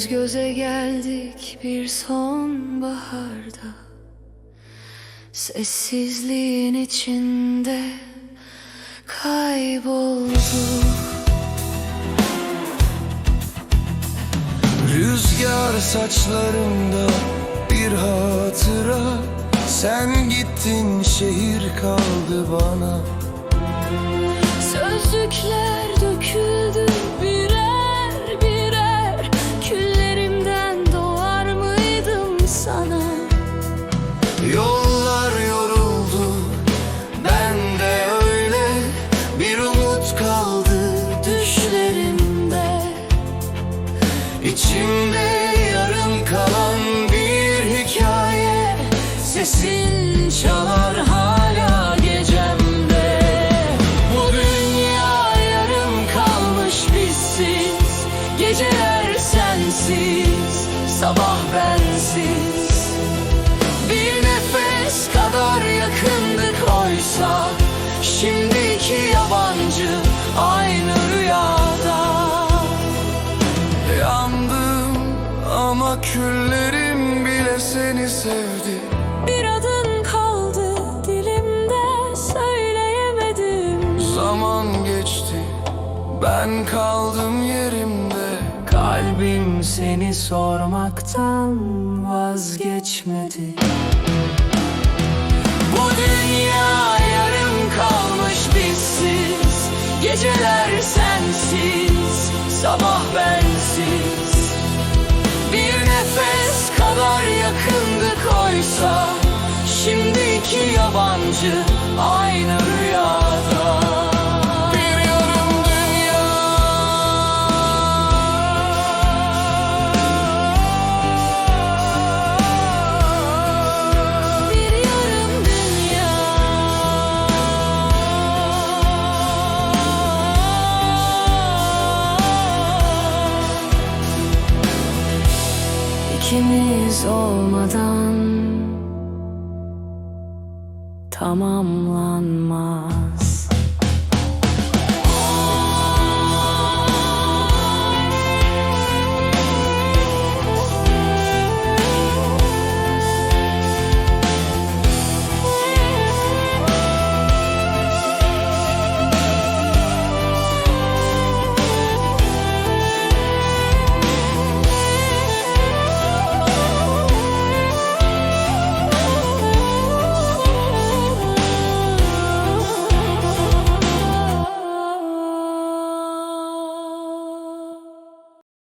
Göz göze geldik bir sonbaharda. Sessizliğin içinde kaybolduk. Rüzgar saçlarımda bir hatıra. Sen gittin şehir kaldı bana. Sözcükler döküldü içimde yarım kalan bir hikaye. Sesin çalar hala gecemde. Bu dünya yarım kalmış bizsiz. Geceler sensiz Sabah bensiz. Bir nefes kadar yakındık oysa Şimdi Yandım ama küllerim bile seni sevdi. Bir adın kaldı dilimde söyleyemedim. Zaman geçti ben kaldım yerimde. Kalbim seni sormaktan vazgeçmedi. Bu dünya yarım kalmış bizsiz. Geceler sensiz, sabah bensiz yabancı aynı rüyada. Bir yarım dünya Bir yarım dünya. İkimiz olmadan tamamlanmaz